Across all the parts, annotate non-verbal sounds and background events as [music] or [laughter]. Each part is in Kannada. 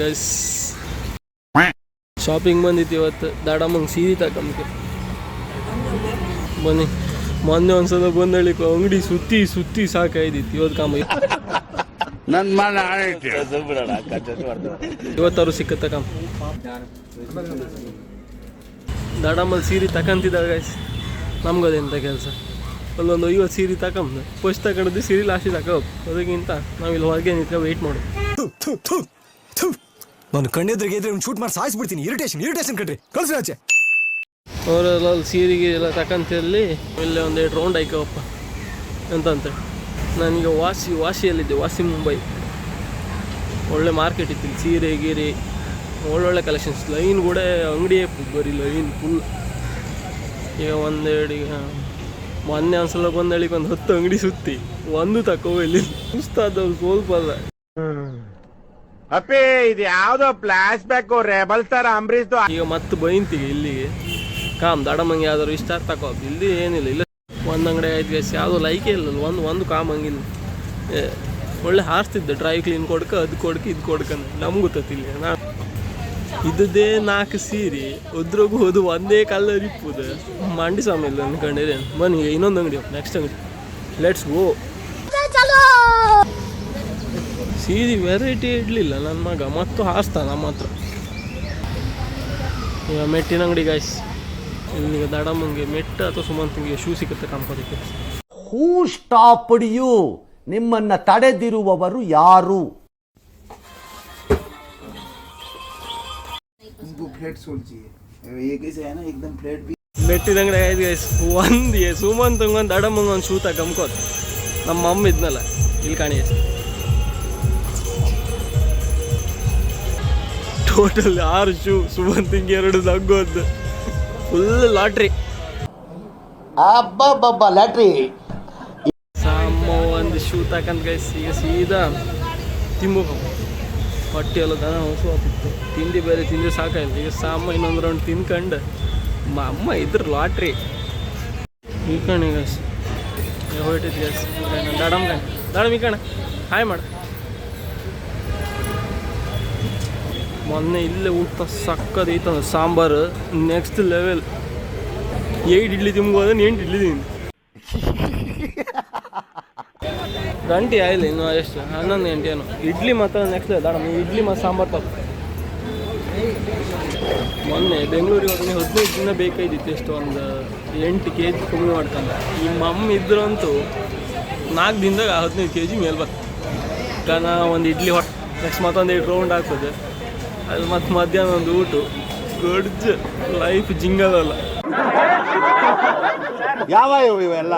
ಗೈಸ್ ಶಾಪಿಂಗ್ ಬಂದಿತ್ತು ಇವತ್ತು. ದಾಡಮ್ಮಂಗೆ ಸೀರೆ ತಗೊಂಬಕ್ಕೆ. ಬನ್ನಿ. ಮೊನ್ನೆ ಒಂದ್ಸಲ ಬಂದಳಿ ಅಂಗಡಿ ಸುತ್ತಿ ಸುತ್ತಿ ಸಾಕಾಯ್ದಿತ್ತು. ಇವತ್ತು ಕಾಮ ನನ್ ಸಿಕ್ಕ ಆಡೈತಿ ಇವತ್ತವ್ರು ಸಿಕ್ಕತ್ತ ತಕಂ ದಾಡಮ್ಮಲ್ಲಿ ಸೀರೆ ತಕಂತಿದ್ದ ಗೈಸ್ ನಮ್ಗದೆಂತ ಕೆಲಸ? ಅಲ್ಲೊಂದು ಐವತ್ತು ಸೀರೆ ತಗೊಂಡು ಫಸ್ಟ್ ತಗೊಂಡಿದ್ದು ಸೀರೆ ಲಾಸ್ಟಿಗೆ ತಕೋ ಅದಕ್ಕಿಂತ ನಾವಿಲ್ಲಿ ಹೊರಗೆ ನಿಂತ್ಕೊಂಡು ವೆಯ್ಟ್ ಮಾಡಿ ನಾನು ಕಣ್ಣೆದ್ರಿಗೆ ಇದ್ರೆ ಒಂದು ಶೂಟ್ ಮಾಡಿ ಸಾಯಿಸ್ಬಿಡ್ತೀನಿ. ಇರಿಟೇಷನ್ ಇರಿಟೇಷನ್ ಕಣ್ರಿ. ಕಳ್ಸಿ ಆಚೆ. ಅವರೆಲ್ಲ ಸೀರೆಗೆ ಎಲ್ಲ ತಕಂತಲ್ಲಿ ಇಲ್ಲೇ ಒಂದೆರಡು ರೌಂಡ್ ಆಯ್ಕವಪ್ಪ ಅಂತಂತೆ ನಾನೀಗ ವಾಸಿ ವಾಸಿಯಲ್ಲಿದ್ದೆ ವಾಸಿ ಮುಂಬೈ. ಒಳ್ಳೆ ಮಾರ್ಕೆಟ್ ಇತ್ತು ಸೀರೆ ಗೀರೆ ಒಳ್ಳೊಳ್ಳೆ ಕಲೆಕ್ಷನ್ಸ್ ಲೈನ್ ಕೂಡ ಅಂಗಡಿಯೇ ಬರೀ ಲೈನ್ ಫುಲ್ ಈಗ ಒಂದೆರಡು ಈಗ ಮೊನ್ನೆ ಒಂದ್ಸಲ ಬಂದಳಿಗೆ ಒಂದು ಹತ್ತು ಅಂಗಡಿ ಸುತ್ತಿ. ಒಂದು ತಕೋ ಇಲ್ಲಿ. ಸುಸ್ತಾದವ್ರು ಸ್ವಲ್ಪ ಅಲ್ಲ. ಅಪ್ಪಿ, ಇದು ಯಾವ್ದೋ ಫ್ಲಾಶ್ ಬ್ಯಾಕ್ ರೆಬಲ್ ತರ ಅಂಬರೀಶ್ ಈಗ ಮತ್ತೆ ಬೈಂತಿ ಇಲ್ಲಿಗೆ. ಕಾಮ್, ದಡಮಂಗೆ ಯಾವ್ದಾದ್ರು ಇಷ್ಟ ತಕೋ ಇಲ್ಲಿ ಏನಿಲ್ಲ, ಇಲ್ಲ. ಒಂದು ಅಂಗಡಿ ಐದು ಗೈಸ್ ಯಾವುದೋ ಲೈಕೇ ಇಲ್ಲ. ಒಂದು ಒಂದು ಕಾಮ್ ಹಂಗಿಲ್ಲ. ಒಳ್ಳೆ ಹಾರಿಸ್ತಿದ್ದೆ ಡ್ರೈ ಕ್ಲೀನ್ ಕೊಡ್ಕ, ಅದು ಕೊಡ್ಕ, ಇದು ಕೊಡ್ಕ ನಮ್ಗೆ ಗೊತ್ತಿಲ್ಲ ನಾ ಇದ್ದದ್ದೇ ನಾಲ್ಕು ಸೀರೆ ಉದ್ರೋಗು ಹೋದು ಒಂದೇ ಕಲರ್ ಇಪ್ಪುದು. ಮಂಡಿ ಸಾಮಿಲ್ಲ ಅನ್ಕೊಂಡಿದೆ ಬನ್ನಿ ಇನ್ನೊಂದು ಅಂಗಡಿ ನೆಕ್ಸ್ಟ್ ಅಂಗಡಿ. ಲೆಟ್ಸ್ ಗೋ ಸೀರೆ ವೆರೈಟಿ ಇಡಲಿಲ್ಲ ನನ್ನ ಮಗ ಮತ್ತು ಹಾರಿಸ್ತಾನ ನಮ್ಮ ಹತ್ರ ಈಗ ಮೆಟ್ಟಿನ ಅಂಗಡಿ ಗಾಯ್ಸ್ ಇಲ್ಲಿಗ ದಡಮ್ಮಂಗೆ ಮೆಟ್ಟ ಅಥವಾ ಸುಮಂತಿಗೆ ಶೂ ಸಿಗುತ್ತೆ ಕಾಂಪೋದಕ್ಕೆ ಹೂ ಸ್ಟಾಪ್ಡ್ ಯು ನಿಮ್ಮನ್ನ ತಡೆದಿರುವವರು ಯಾರು उनको फ्लैट सोल चाहिए ये कैसे है ना एकदम फ्लैट भी ಮೆಟ್ಟಿನ ಅಂಗಡಿ ಆಯ್ತು ಗೈಸ್ ಒಂದು ಸುಮಂತಂಗೆ ಒಂದು ದಡಮ್ಮಂಗೆ ಒಂದು ಶೂ ತಗೊಂಬ್ಕೋತ ನಮ್ಮ ಮಮ್ಮ ಇದ್ನಲ್ಲ ಇಲ್ಲಿ ಕಾಣಿ ಟೋಟಲ್ ಆರು ಶೂ ಸುಮಂತಿಂಗ್ ಎರಡು ನಗ್ಗೋದು ಫುಲ್ ಲಾಟ್ರಿ ಅಬ್ಬಬ್ಬಬ್ಬ ಲಾಟ್ರಿ ಸಾಮ ಒಂದು ಶೂ ತಕಂತ ಗೈಸ್ ಈಗ ಸೀದಾ ತಿಂಬಕ ಹೊಟ್ಟೆ ಎಲ್ಲ ದನ ಹೊಸು ಆಗ್ತಿತ್ತು ತಿಂಡಿ ಬೇರೆ ತಿಂದು ಸಾಕಾಯ್ತು. ಈಗ ಸಾಮ ಇನ್ನೊಂದು ರೌಂಡ್ ತಿನ್ಕಂಡು ಅಮ್ಮ ಇದ್ರ ಲಾಟ್ರಿ ಈ ಕಣಿ ಗೈಸ್ ಹೊರಟಿತ್ತು ಗೈಸ್ ದಡಮ್ ಕಣ್. ದಡಮ್ ಈ ಕಣ. ಹಾಯ್ ಮಾಡ. ಮೊನ್ನೆ ಇಲ್ಲೇ ಊಟ ಸಕ್ಕದ ಐತಂದ್ರೆ sambar next level eight idli ತಿನ್ಬೋದು ಎಂಟು ಇಡ್ಲಿ ತಿಂದು ಗಂಟೆ ಆಯಿಲ್ಲ ಇನ್ನು ಎಷ್ಟು ಹನ್ನೊಂದು ಗಂಟೆ ಏನು. ಇಡ್ಲಿ ಮತ್ತು ನೆಕ್ಸ್ಟ್ ದಾಡಮ್ ಇಡ್ಲಿ ಮತ್ತು ಸಾಂಬಾರು ತಗೋ ಮೊನ್ನೆ ಬೆಂಗಳೂರಿಗೆ ಹೋಗಿ ಹದಿನೈದು ದಿನ ಬೇಕಾಗಿತ್ತು ಎಷ್ಟು ಒಂದು ಎಂಟು ಕೆ ಜಿ ಕಮ್ಮಿ ಮಾಡ್ತಾನೆ ಈ ಮಮ್ಮ ಇದ್ರಂತೂ ನಾಲ್ಕು ದಿನದಾಗ ಹದಿನೈದು ಕೆ ಜಿ ಮೇಲೆ ಬರ್ತದೆ ಕನ ಒಂದು ಇಡ್ಲಿ ಹೊಟ್ಟೆ. ನೆಕ್ಸ್ಟ್ ಮತ್ತೊಂದು ಎರಡು ರೌಂಡ್ ಆಗ್ತದೆ. ಅದು ಮತ್ತು ಮಧ್ಯಾಹ್ನ ಒಂದು ಊಟ. ಗೊಡ್ಜ್ ಲೈಫ್ ಜಿಂಗದಲ್ಲ ಯಾವ ಇವೆಲ್ಲ?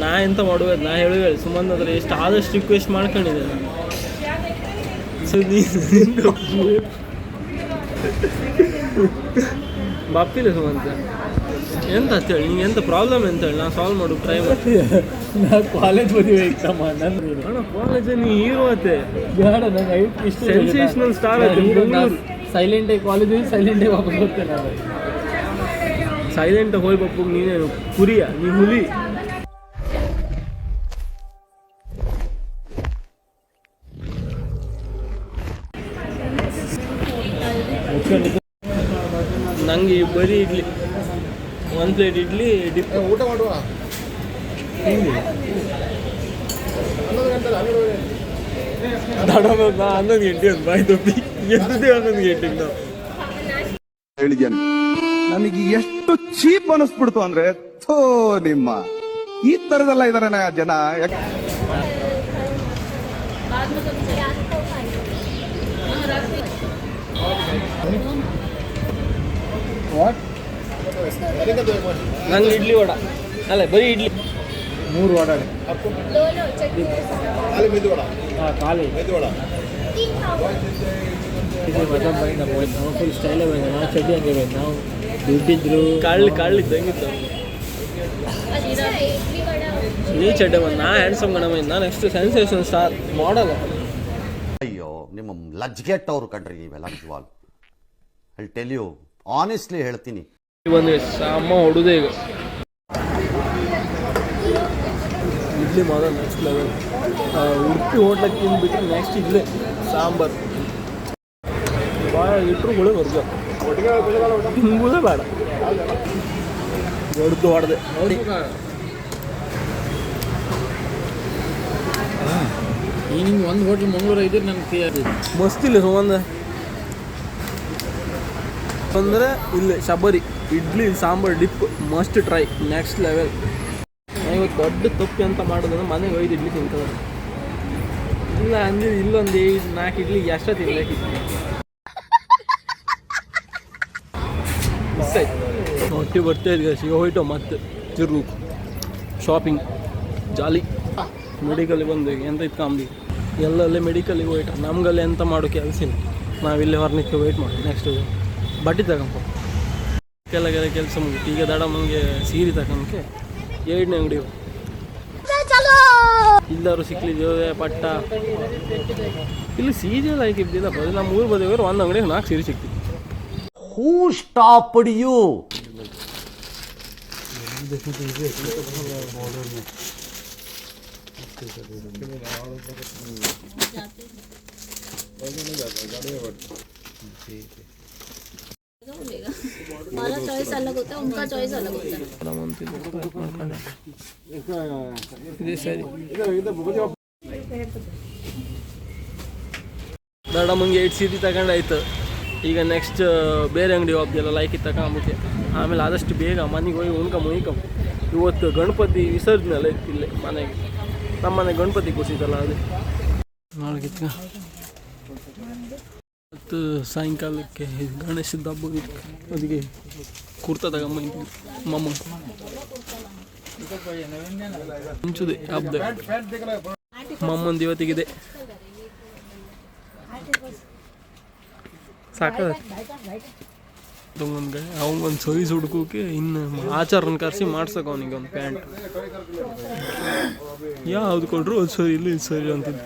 ನಾ ಎಂತ ಮಾಡುವ ನಾ ಹೇಳುವ ಸುಮಂತ್ ಅದ್ರ ಎಷ್ಟು ಆದಷ್ಟು ರಿಕ್ವೆಸ್ಟ್ ಮಾಡ್ಕೊಂಡಿದ್ದೆ ನಾನು. ಸೊ ನೀನು [laughs] ಬಾಪಿಲ್ಲ ಸುಮಂತ. ಎಂತ ಅಂತ ಹೇಳಿ ಎಂತ ಪ್ರಾಬ್ಲಮ್ ಎಂತ ಹೇಳಿ ನಾನು ಸಾಲ್ವ್ ಮಾಡು ಟ್ರೈ ಮಾಡಿ. ನಾ ಕಾಲೇಜ್ ಮದುವೆ ಇತ್ತಮ್ಮ ನನ್ನ ಅಣ್ಣ ಕಾಲೇಜ್ ನೀ ಹೀರೋ ಅತ್ತೆ. ಬೇಡ ನಂಗೆ ಇಷ್ಟ ಸೆನ್ಸೇಷನಲ್ ಸ್ಟಾರ್ ಸೈಲೆಂಟ್ ಆಗಿ ಕಾಲೇಜ್ ಸೈಲೆಂಟ್ ಆಗಿ ವಾಪಸ್ ಬರ್ತೇನೆ ನಾನು. ಸೈಲೆಂಟ್ ಹೋಗಿ ಬಪ್ಪು ನೀನೇ ಕುರಿಯ ನೀ ಹುಲಿ. ನಂಗೆ ಬರೀ ಇಡ್ಲಿ ಒಂದು ಪ್ಲೇಟ್ ಇಡ್ಲಿ ಡಿಪ್ ಊಟ ಮಾಡುವ? ನಮಗೆ ನಾ ಹನ್ನೊಂದು ಗಂಟೆ. ಒಂದು ಬಾಯ್ ತಪ್ಪಿ ಎದ್ದೇ ಹನ್ನೊಂದು ಗಂಟೆಗೆ ನಾವು ಹೇಳಿದ್ಯಾನೆ ನನಗೆ ಎಷ್ಟು ಚೀಪ್ ಅನಿಸ್ಬಿಡ್ತು ಅಂದ್ರೆ ಥೋ ನಿಮ್ಮ. ಈ ತರದೆಲ್ಲ ಇದಾರೆ ಜನ. ಯಾಕೆ ನಂಗೆ ಇಡ್ಲಿ ವಡ. ಅಲ್ಲ ಬರೀ ಇಡ್ಲಿ. ಮೂರು ವಡ ಖಾಲಿ. ಸ್ಟೈಲೇ ಬೈಂದ ನಾವು ಚಡ್ಡಿ ಹಂಗೆ ಬೈಂದ ನಾವು ದುಡ್ಡಿದ್ರು. ಕಳ್ಳು ಕಳ್ಳು ಇದ್ದಂಗಿತ್ತು. ನೀ ಚಡ್ಡೆ ಬಂದು ನಾ ಹ್ಯಾಂಡ್ಸಮ್ ಗಣ ನಾ ನೆಕ್ಸ್ಟ್ ಸೆನ್ಸೇಷನ್ ಸ್ಟಾರ್ ಮಾಡಲ್ಲ ಅಯ್ಯೋ ನಿಮ್ಮ ಲಜ್ಗೆಟ್ ಅವರು ಕಂಡ್ರಿ ಇವೆಲ್ಲ ನಿಜವಾಗ್ಲು. ಐ ಟೆಲ್ ಯು ಆನೆಸ್ಟ್ಲಿ ಹೇಳ್ತೀನಿ. ಬಂದ್ರೆ ಸಾಮ ಹೊಡುದೇ ಈಗ. ಇಡ್ಲಿ ಮಾತ್ರ ನೆಕ್ಸ್ಟ್ ಲೆವೆಲ್ ಉಡುಪಿ ಹೋಟ್ಲಕ್ಕೆ ತಿಂದ್ಬಿಟ್ರೆ ನೆಕ್ಸ್ಟ್ ಇಡ್ಲಿ ಸಾಂಬಾರು. ಭಾಳ ಇಟ್ಟರು ಗುಳೆ ವರ್ಗ ತಿನ್ಬೋದೇ ಬೇಡ. ಹೊಡೆದು ಹೊಡೆದೆ ನೋಡಿ. ಈಗ ನಿಂಗೆ ಒಂದು ಹೋಟ್ಲ್ ಮಂಗಳೂರು ಇದ್ರೆ ನನಗೆ ಅದು ಮಸ್ತ್ ಇಲ್ಲ ಸುಮಂದ ಅಂದರೆ ಇಲ್ಲಿ Shabari. Idli, sambar dip must try next level ಇವತ್ತು ದೊಡ್ಡ ತಪ್ಪಿ ಅಂತ ಮಾಡೋದಂದ್ರೆ ಮನೆಗೆ ಐದು ಇಡ್ಲಿ ತಿಂತಾರೆ ಇಲ್ಲ ಅಂದ್ರೆ ಇಲ್ಲೊಂದು ಐದು, ನಾಲ್ಕು ಇಡ್ಲಿ ಎಷ್ಟ ತಿನ್ಬೇಕಿತ್ತು ಹೊಟ್ಟಿ ಬರ್ತಾ ಇದ್ದೀವಿ ಸಿಗ ಹೋಯ್ತು ಮತ್ತೆ ತಿರು ಶಾಪಿಂಗ್ ಜಾಲಿ ಮೆಡಿಕಲಿಗೆ ಬಂದು. ಎಂತ ಇತ್ತು ಕಾಮ್ದಿ ಎಲ್ಲಲ್ಲೇ ಮೆಡಿಕಲಿಗೆ ಹೋಯ್ತು? ನಮ್ಗಲ್ಲಿ ಎಂತ ಮಾಡೋ ಕೆಲಸ ಇಲ್ಲ. ನಾವಿಲ್ಲಿ ಹೊರನಿಕ್ಕೆ ವೆಯ್ಟ್ ಮಾಡಿ ನೆಕ್ಸ್ಟ್ ಬಟ್ಟೆ ತಗೊಂಪ ಕೆಲ ಕೆಲ ಕೆಲಸ ಮುಗಿತು. ಈಗ ದಡ ಮುಂಗೆ ಸೀರೆ ತಗೊಂಡ್ಕೆ ಎರಡನೇ ಅಂಗಡಿ ಇಲ್ಲಾರು ಸಿಕ್ಲಿದ್ದೇವೆ ಪಟ್ಟ? ಇಲ್ಲಿ ಸೀರೆ ಲೈಕ್ ಇದ್ದಿಲ್ಲ ಬದಲು ನಮ್ಮ ಊರು ಬದಿ ಹೋದ್ರೆ ಒಂದು ಅಂಗಡಿ ನಾಲ್ಕು ಸೀರೆ ಸಿಕ್ತಿ ಹೂ ಸ್ಟಾಪ್ಡ್ ಯು हमारा चॉइस अलग होता है उनका चॉइस अलग होता है ಇದೆ ಸರಿ ದಡ ಮಂಗೆ ಏಟ್ ಸೀರೆ ತಗೊಂಡಾಯ್ತು ಈಗ ನೆಕ್ಸ್ಟ್ ಬೇರೆ ಅಂಗಡಿ ಹೋಗ್ತಿಲ್ಲ ಲೈಕ್ ಇತ್ತು ತಗೊಂಬಿಟ್ಟೆ ಆಮೇಲೆ ಆದಷ್ಟು ಬೇಗ ಮನೆಗೆ ಹೋಗಿ ಉಣ್ಕ ಮುಯ್ಕೊ ಇವತ್ತು ಗಣಪತಿ ವಿಸರ್ಜನೆ ಎಲ್ಲ ಇತ್ತು ಇಲ್ಲೇ ಮನೆಗೆ ನಮ್ಮ ಮನೆ ಗಣಪತಿ ಕೂಸಿದಲ್ಲ ಅದು ನಾಳೆಗೆ ಮತ್ತು ಸಾಯಂಕಾಲಕ್ಕೆ ಗಣೇಶದ ಹಬ್ಬ ಅದಕ್ಕೆ ಕುರ್ತಾ ತಗೊಂಬಂದಿದ್ವಿ ಮಮ್ಮ ಮುಂಚುದೆ ಹಬ್ಬದ ಮಮ್ಮಂದು ಇವತ್ತಿಗಿದೆ. ಸಾಕದ? ಅವನಿಗೊಂದು ಸೈಜ್ ಹುಡುಕೋಕೆ ಇನ್ನು ಆಚಾರನ ಕರೆಸಿ ಮಾಡ್ಸಕ್ಕೆ ಅವನಿಗೆ ಒಂದು ಪ್ಯಾಂಟ್. ಯಾವ್ದು ಕೊಟ್ರು ಅದು ಸರಿ ಇಲ್ಲ ಇದು ಸರಿ ಅಂತಿದ್ದು.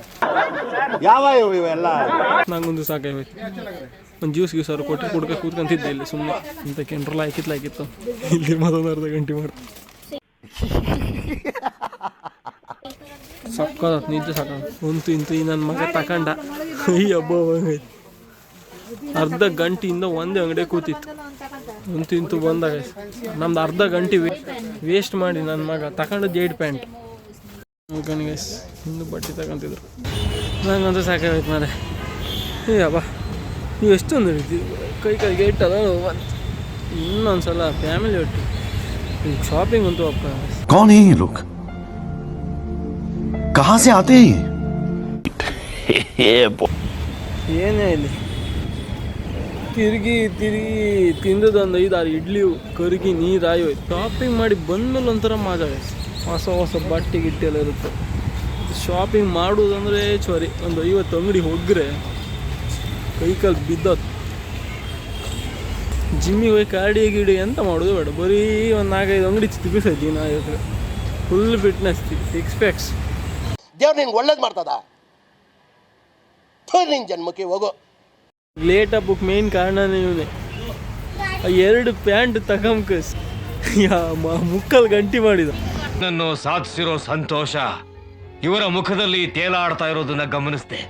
ಯಾವ ಇವೆಲ್ಲ? ನಂಗೊಂದು ಸಾಕಾಯ್ತು. ಒಂದು ಜ್ಯೂಸ್ ಗೀಸ್ ಅವ್ರು ಕೊಟ್ಟು ಕುಡ್ಕ ಕೂತ್ಕೊಂತಿದ್ದೆ ಇಲ್ಲಿ ಸುಮ್ಮನೆ ಅಂತ ಕೆಂಡ್ರಲ್ಲ ಹಾಕಿತ್ಲ ಹಾಕಿತ್ತು ಇಲ್ಲಿ ಮತ್ತೊಂದು ಅರ್ಧ ಗಂಟೆ ಮಾಡಿ ಸಕ್ಕದ ನಿಜ ಸಾಕ ಒಂತು ಇಂತು, ಈ ನನ್ನ ಮಗ ತಕಂಡ. ಈ ಹಬ್ಬ ಅರ್ಧ ಗಂಟೆಯಿಂದ ಒಂದೇ ಅಂಗಡಿ ಕೂತಿತ್ತು. ಒಂತು ಇಂತು ಬಂದಾಗ ನಮ್ದು ಅರ್ಧ ಗಂಟೆ ವೇಸ್ಟ್ ಮಾಡಿ ನನ್ನ ಮಗ ತಗೊಂಡು ಜೇಡ್ ಪ್ಯಾಂಟ್. ಗೈಸ್, ಇನ್ನು ಬಟ್ಟೆ ತಗೊಂತಿದ್ರು ನನಗಂತೂ ಸಾಕಾಗೈತೆ ಮಾರೆ ಅಪ್ಪ ನೀವು ಎಷ್ಟೊಂದು ಹಿಡಿತೀವಿ ಕೈ ಕೈಗೆ ಇಟ್ಟದ? ಒಂದು ಇನ್ನೊಂದು ಸಲ ಫ್ಯಾಮಿಲಿ ಒಟ್ಟು. ಈಗ ಶಾಪಿಂಗ್ ಅಂತೂ ಅಪ್ಪ. ಕೌನ್ ಲುಕ್ ಲೋಕ್ ಆತೆ ಏನೇ ಇಲ್ಲಿ ತಿರುಗಿ ತಿರುಗಿ ತಿಂದದೊಂದು ಐದಾರು ಇಡ್ಲಿ ಕರುಗಿ ನೀರು ಆಯೋಯ್ತು ಶಾಪಿಂಗ್ ಮಾಡಿ ಬಂದಮೇಲೆ ಒಂಥರ ಮಾತಾಡಿ ಹೊಸ ಹೊಸ ಬಟ್ಟೆ ಗಿಟ್ಟೆಲ್ಲ ಇರುತ್ತೆ. ಶಾಪಿಂಗ್ ಮಾಡುವುದಂದ್ರೆ ಚೋರಿ ಒಂದು ಐವತ್ತು ಅಂಗಡಿ ಹೋಗ್ರೆ ಕೈಕಲ್ ಬಿದ್ದತ್ತು ಜಿಮ್ಮಿಗೆ ಹೋಗಿ ಕಾಡಿ ಗಿಡಿ ಅಂತ ಮಾಡೋದು ಬೇಡ ಬರೀ ಒಂದು ನಾಲ್ಕೈದು ಅಂಗಡಿ ತಿಪ್ಪಿಸೈತಿ ನಾ ಇವತ್ತು ಫುಲ್ ಫಿಟ್ನೆಸ್ ಸಿಕ್ಸ್ ಪ್ಯಾಕ್ಸ್ ದೇವ್ರು ನಿನ್ಗೆ ಒಳ್ಳೇದು ಮಾಡ್ತದ? ನಿನ್ ಜನ್ಮಕ್ಕೆ ಹೋಗೋ. ಲೇಟ್ ಬುಕ್ ಮೇನ್ ಕಾರಣನೇ ಇವನೇ. ಎರಡು ಪ್ಯಾಂಟ್ ತಗೊಂಬ ಯಾ ಮ- ಮುಕ್ಕಲ್ ಗಂಟಿ ಮಾಡಿದ. ನನ್ನು ಸಾಧಿಸಿರೋ ಸಂತೋಷ ಇವರ ಮುಖದಲ್ಲಿ ತೇಲಾಡ್ತಾ ಇರೋದನ್ನ ಗಮನಿಸಿದೆ.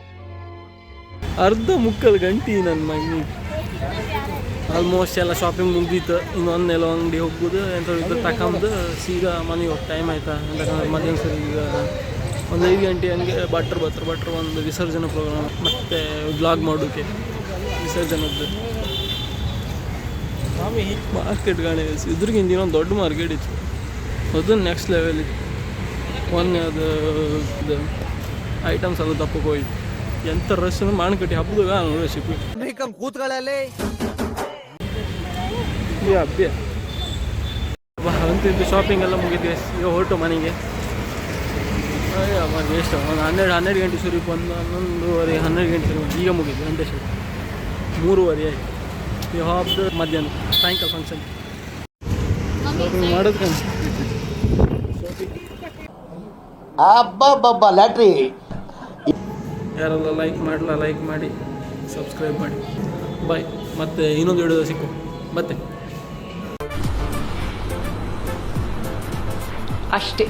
ಅರ್ಧ ಮುಕ್ಕಲ್ ಗಂಟಿ ನನ್ನ ಮಗನಿ ಆಲ್ಮೋಸ್ಟ್ ಎಲ್ಲ ಶಾಪಿಂಗ್ ಮುಗ್ದಿತ್ತು ಇನ್ನೊಂದೆಲ್ಲ ಅಂಗಡಿ ಹೋಗ್ಬೋದು ಎಂತ ಇದ್ದು ತಗೊಂಡು ಸೀದಾ ಮನೆಗೆ ಹೋಗಿ ಟೈಮ್ ಆಯ್ತಾ? ಯಾಕಂದ್ರೆ ಮಧ್ಯಾಹ್ನ ಸರಿ ಈಗ ಒಂದು ಐದು ಗಂಟೆ ಹಂಗೆ ಬಟ್ರ್ ಬತ್ರ ಬಟ್ರ್ ಒಂದು ವಿಸರ್ಜನೆ ಪ್ರೋಗ್ರಾಮ್ ಮತ್ತೆ ಬ್ಲಾಗ್ ಮಾಡೋಕೆ ವಿಸರ್ಜನದ್ದು. ಮಾರ್ಕೆಟ್ ಗಾಡಿ ಇದ್ರಿಗಿಂದ ಇನ್ನೊಂದು ದೊಡ್ಡ ಮಾರ್ಕೆಟ್ ಇತ್ತು. ಅದು ನೆಕ್ಸ್ಟ್ ಲೆವೆಲ್ ಇತ್ತು. ಮೊನ್ನೆ ಅದು ಇದು ಐಟಮ್ಸ್ ಅದು ದಪ್ಪಕ್ಕೆ ಹೋಯ್ತು ಎಂಥ ರಶ್ ಅಂದ್ರೆ ಮಾಣಕಟ್ಟಿ ಹಬ್ಬದಾಗ ನೋಡಿ ಶಿಪ್ಪಿ ಕೂತ್ಗಳಲ್ಲಿ ಈ ಹಬ್ಬ ಅಂತಿದ್ದು ಶಾಪಿಂಗ್ ಎಲ್ಲ ಮುಗಿದ್ವಿ ಈಗ ಹೊರಟು ಮನೆಗೆ. ಅವಾಗ ಎಷ್ಟು ಒಂದು ಹನ್ನೆರಡು ಹನ್ನೆರಡು ಗಂಟೆ ಸುರಿ ಒಂದು ಹನ್ನೊಂದುವರೆ ಹನ್ನೆರಡು ಗಂಟೆ ಸುರಿ ಈಗ ಮುಗಿದ್ವಿ ಗಂಟೆ ಶುರು. ಮೂರುವರೆ ಆಯ್ತು. ಈ ಹಬ್ಬದ ಮಧ್ಯಾಹ್ನ ಸಾಯಂಕಾಲ ಫಂಕ್ಷನ್ ಶಾಪಿಂಗ್ ಮಾಡೋದು ಅಬ್ಬಬ್ಬಬ್ಬ ಲ್ಯಾಟ್ರಿ. ಯಾರೆಲ್ಲ ಲೈಕ್ ಮಾಡಲ್ಲ ಲೈಕ್ ಮಾಡಿ ಸಬ್ಸ್ಕ್ರೈಬ್ ಮಾಡಿ. ಬಾಯ್ ಮತ್ತೆ ಇನ್ನೊಂದು ವಿಡಿಯೋ ಸಿಕ್ಕು. ಮತ್ತೆ. ಅಷ್ಟೇ.